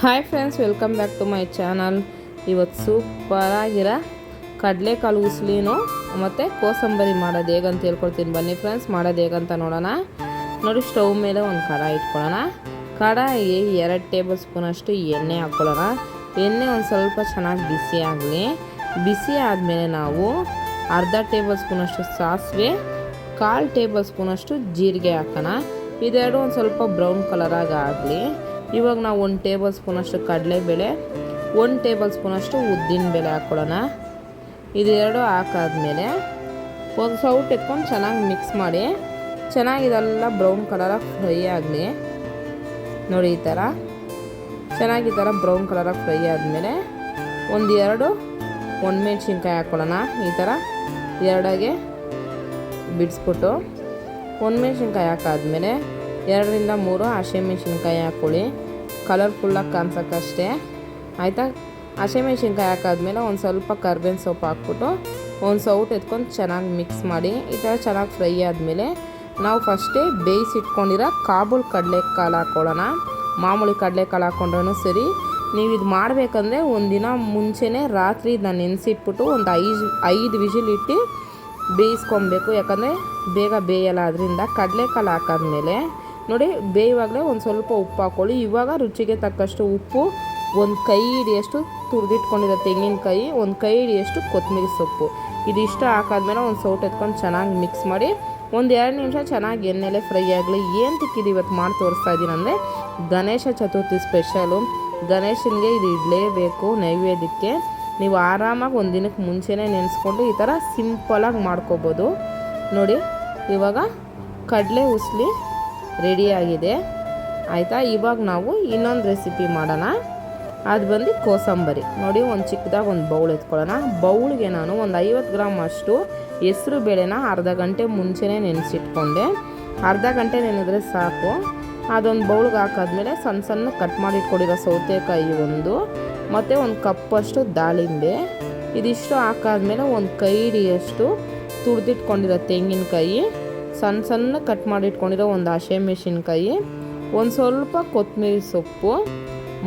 Hi friends welcome back to my channel ಇವತ್ತು ಸೂಪರಾಗಿರೋ ಕಡಲೆಕಾಳು ಉಸ್ಲಿನು ಮತ್ತು ಕೋಸಂಬರಿ ಮಾಡೋದು ಹೇಗಂತ ಹೇಳ್ಕೊಡ್ತೀನಿ ಬನ್ನಿ ಫ್ರೆಂಡ್ಸ್ ಮಾಡೋದು ಹೇಗಂತ ನೋಡೋಣ. ನೋಡಿ ಸ್ಟವ್ ಮೇಲೆ ಒಂದು ಕಡಾಯಿ ಇಟ್ಕೊಳ್ಳೋಣ. ಕಡಾಯಿಗೆ ಎರಡು ಟೇಬಲ್ ಸ್ಪೂನಷ್ಟು ಎಣ್ಣೆ ಹಾಕ್ಕೊಳ್ಳೋಣ. ಎಣ್ಣೆ ಒಂದು ಸ್ವಲ್ಪ ಚೆನ್ನಾಗಿ ಬಿಸಿ ಆಗಲಿ. ಬಿಸಿ ಆದಮೇಲೆ ನಾವು ಅರ್ಧ ಟೇಬಲ್ ಸ್ಪೂನಷ್ಟು ಸಾಸಿವೆ, ಕಾಲು ಟೇಬಲ್ ಸ್ಪೂನಷ್ಟು ಜೀರಿಗೆ ಹಾಕೋಣ. ಇದೆರಡು ಒಂದು ಸ್ವಲ್ಪ ಬ್ರೌನ್ ಕಲರಾಗಿ ಆಗಲಿ. ಇವಾಗ ನಾವು ಒಂದು ಟೇಬಲ್ ಸ್ಪೂನಷ್ಟು ಕಡಲೆಬೇಳೆ, ಒಂದು ಟೇಬಲ್ ಸ್ಪೂನಷ್ಟು ಉದ್ದಿನ ಬೇಳೆ ಹಾಕ್ಕೊಳ್ಳೋಣ. ಇದೆರಡು ಹಾಕಾದ್ಮೇಲೆ ಒಂದು ಸೌಟ್ ಎತ್ಕೊಂಡು ಚೆನ್ನಾಗಿ ಮಿಕ್ಸ್ ಮಾಡಿ, ಚೆನ್ನಾಗಿ ಇದೆಲ್ಲ ಬ್ರೌನ್ ಕಲರಾಗಿ ಫ್ರೈ ಆಗಲಿ. ನೋಡಿ ಈ ಥರ. ಚೆನ್ನಾಗಿ ಥರ ಬ್ರೌನ್ ಕಲರಾಗಿ ಫ್ರೈ ಆದಮೇಲೆ ಒಂದು ಎರಡು ಒಣಮೆಣ್ಸಿನ್ಕಾಯಿ ಹಾಕ್ಕೊಳ್ಳೋಣ. ಈ ಥರ ಎರಡಾಗೆ ಬಿಡಿಸ್ಬಿಟ್ಟು ಒಂದು ಒಣಮೆಣ್ಸಿನ್ಕಾಯಿ ಹಾಕಾದ್ಮೇಲೆ ಎರಡರಿಂದ ಮೂರು ಹಸಿಮೆಣ್ಸಿನ್ಕಾಯಿ ಹಾಕ್ಕೊಳ್ಳಿ ಕಲರ್ಫುಲ್ಲಾಗಿ ಕಾಣ್ಸೋಕ್ಕಷ್ಟೇ. ಆಯಿತಾ? ಹಸಿಮೆಣ್ಸಿನ್ಕಾಯಿ ಹಾಕಾದ್ಮೇಲೆ ಒಂದು ಸ್ವಲ್ಪ ಕರ್ಬೇವಿನ ಸೊಪ್ಪು ಹಾಕ್ಬಿಟ್ಟು ಒಂದು ಸೌಟ್ ಎತ್ಕೊಂಡು ಚೆನ್ನಾಗಿ ಮಿಕ್ಸ್ ಮಾಡಿ, ಈ ಥರ ಚೆನ್ನಾಗಿ ಫ್ರೈ ಆದಮೇಲೆ ನಾವು ಫಸ್ಟೇ ಬೇಯಿಸಿಟ್ಕೊಂಡಿರೋ ಕಾಬೂಲ್ ಕಡಲೆಕಾಳು ಹಾಕ್ಕೊಳ್ಳೋಣ ಮಾಮೂಲಿ ಕಡಲೆಕಾಳು ಹಾಕ್ಕೊಂಡ್ರೂ ಸರಿ. ನೀವು ಇದು ಮಾಡಬೇಕಂದ್ರೆ ಒಂದಿನ ಮುಂಚೆನೇ ರಾತ್ರಿ ಇದನ್ನ ನೆನೆಸಿಟ್ಬಿಟ್ಟು ಒಂದು ಐದು ಐದು ವಿಜಿಲ್ ಇಟ್ಟು ಬೇಯಿಸ್ಕೊಬೇಕು. ಯಾಕಂದರೆ ಬೇಗ ಬೇಯಲ್ಲ, ಅದರಿಂದ ಕಡಲೆಕಾಳು ಹಾಕಾದ್ಮೇಲೆ ನೋಡಿ, ಬೇಯುವಾಗಲೇ ಒಂದು ಸ್ವಲ್ಪ ಉಪ್ಪು ಹಾಕ್ಕೊಳ್ಳಿ ಇವಾಗ ರುಚಿಗೆ ತಕ್ಕಷ್ಟು ಉಪ್ಪು, ಒಂದು ಕೈ ಹಿಡಿಯಷ್ಟು ತುರಿದಿಟ್ಕೊಂಡಿರೋ ತೆಂಗಿನಕಾಯಿ, ಒಂದು ಕೈ ಹಿಡಿಯಷ್ಟು ಕೊತ್ತಂಬರಿ ಸೊಪ್ಪು. ಇದಿಷ್ಟು ಹಾಕಾದ್ಮೇಲೆ ಒಂದು ಸೌಟ್ ಎತ್ಕೊಂಡು ಚೆನ್ನಾಗಿ ಮಿಕ್ಸ್ ಮಾಡಿ, ಒಂದು ಎರಡು ನಿಮಿಷ ಚೆನ್ನಾಗಿ ಎಣ್ಣೆಲೆ ಫ್ರೈ ಆಗಲಿ. ಏನು ಇವತ್ತು ಮಾಡಿ ತೋರಿಸ್ತಾ ಇದ್ದೀನಿ ಅಂದರೆ, ಗಣೇಶ ಚತುರ್ಥಿ ಸ್ಪೆಷಲು ಗಣೇಶನಿಗೆ ಇದು ಇಡಲೇಬೇಕು ನೈವೇದ್ಯಕ್ಕೆ. ನೀವು ಆರಾಮಾಗಿ ಒಂದು ದಿನಕ್ಕೆ ಮುಂಚೆನೇ ನೆನೆಸ್ಕೊಂಡು ಈ ಥರ ಸಿಂಪಲಾಗಿ ಮಾಡ್ಕೋಬೋದು. ನೋಡಿ, ಇವಾಗ ಕಡಲೆ ಉಸ್ಲಿ ರೆಡಿಯಾಗಿದೆ ಆಯಿತಾ? ಇವಾಗ ನಾವು ಇನ್ನೊಂದು ರೆಸಿಪಿ ಮಾಡೋಣ. ಅದು ಬಂದು ಕೋಸಂಬರಿ. ನೋಡಿ, ಒಂದು ಚಿಕ್ಕದಾಗ ಒಂದು ಬೌಲ್ ಎತ್ಕೊಳ್ಳೋಣ. ಬೌಲ್ಗೆ ನಾನು ಒಂದು ಐವತ್ತು ಗ್ರಾಮ್ ಅಷ್ಟು ಹೆಸ್ರು ಬೇಳೆನ ಅರ್ಧ ಗಂಟೆ ಮುಂಚೆನೇ ನೆನೆಸಿಟ್ಕೊಂಡೆ. ಅರ್ಧ ಗಂಟೆ ನೆನೆದ್ರೆ ಸಾಕು. ಅದೊಂದು ಬೌಲ್ಗೆ ಹಾಕಾದ್ಮೇಲೆ ಸಣ್ಣ ಸಣ್ಣ ಕಟ್ ಮಾಡಿ ಇಟ್ಕೊಂಡಿರೋ ಸೌತೆಕಾಯಿ ಒಂದು, ಮತ್ತು ಒಂದು ಕಪ್ಪಷ್ಟು ದಾಳಿಂಬೆ. ಇದಿಷ್ಟು ಹಾಕಾದ್ಮೇಲೆ ಒಂದು ಕೈ ಹಿಡಿಯಷ್ಟು ತುರಿದಿಟ್ಕೊಂಡಿರೋ ತೆಂಗಿನಕಾಯಿ. ಸಣ್ಣ ಸಣ್ಣ ಕಟ್ ಮಾಡಿ ಇಟ್ಕೊಂಡಿರೋ ಒಂದು ಹಸಿಮೆಣಸಿನ್ಕಾಯಿ ಒಂದು ಸ್ವಲ್ಪ ಕೊತ್ತಂಬರಿ ಸೊಪ್ಪು,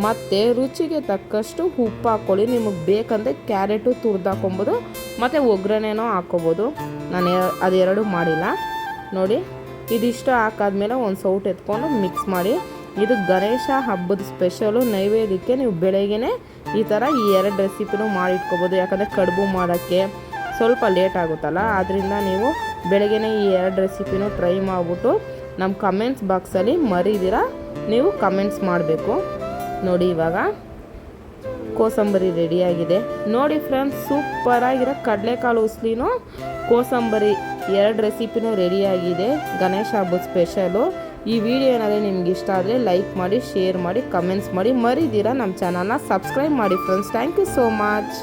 ಮತ್ತು ರುಚಿಗೆ ತಕ್ಕಷ್ಟು ಉಪ್ಪು ಹಾಕ್ಕೊಳ್ಳಿ. ನಿಮಗೆ ಬೇಕಂದರೆ ಕ್ಯಾರೆಟು ತುರ್ದು ಹಾಕೊಬೋದು ಮತ್ತು ಒಗ್ಗರಣೆನೋ ಹಾಕ್ಕೊಬೋದು. ನಾನು ಅದೆರಡು ಮಾಡಿಲ್ಲ. ನೋಡಿ, ಇದಿಷ್ಟು ಹಾಕಾದ್ಮೇಲೆ ಒಂದು ಸೌಟ್ ಎತ್ಕೊಂಡು ಮಿಕ್ಸ್ ಮಾಡಿ, ಇದು ಗಣೇಶ ಹಬ್ಬದ ಸ್ಪೆಷಲು ನೈವೇದ್ಯಕ್ಕೆ ನೀವು ಬೆಳಗ್ಗೆ ಈ ಥರ ಈ ಎರಡು ರೆಸಿಪಿನೂ ಮಾಡಿಟ್ಕೋಬೋದು ಯಾಕಂದರೆ ಕಡುಬು ಮಾಡೋಕ್ಕೆ ಸ್ವಲ್ಪ ಲೇಟ್ ಆಗುತ್ತಲ್ಲ ಆದ್ದರಿಂದ ನೀವು ಬೆಳಗ್ಗೆ ಈ ಎರಡು ರೆಸಿಪಿನೂ ಟ್ರೈ ಮಾಡಿಬಿಟ್ಟು ನಮ್ಮ ಕಮೆಂಟ್ಸ್ ಬಾಕ್ಸಲ್ಲಿ ಮರಿದಿರ, ನೀವು ಕಮೆಂಟ್ಸ್ ಮಾಡಬೇಕು. ನೋಡಿ ಇವಾಗ ಕೋಸಂಬರಿ ರೆಡಿಯಾಗಿದೆ ನೋಡಿ ಫ್ರೆಂಡ್ಸ್ ಸೂಪರಾಗಿರೋ ಕಡಲೆಕಾಳು ಉಸ್ಲಿನೂ ಕೋಸಂಬರಿ ಎರಡು ರೆಸಿಪಿನೂ ರೆಡಿಯಾಗಿದೆ ಗಣೇಶ ಹಬ್ಬದ ಸ್ಪೆಷಲು ಈ ವಿಡಿಯೋ ಏನಾದರೆ ನಿಮ್ಗೆ ಇಷ್ಟ ಆದರೆ ಲೈಕ್ ಮಾಡಿ ಶೇರ್ ಮಾಡಿ ಕಮೆಂಟ್ಸ್ ಮಾಡಿ ಮರಿದಿರ ನಮ್ಮ ಚಾನಲ್ನ ಸಬ್ಸ್ಕ್ರೈಬ್ ಮಾಡಿ friends thank you so much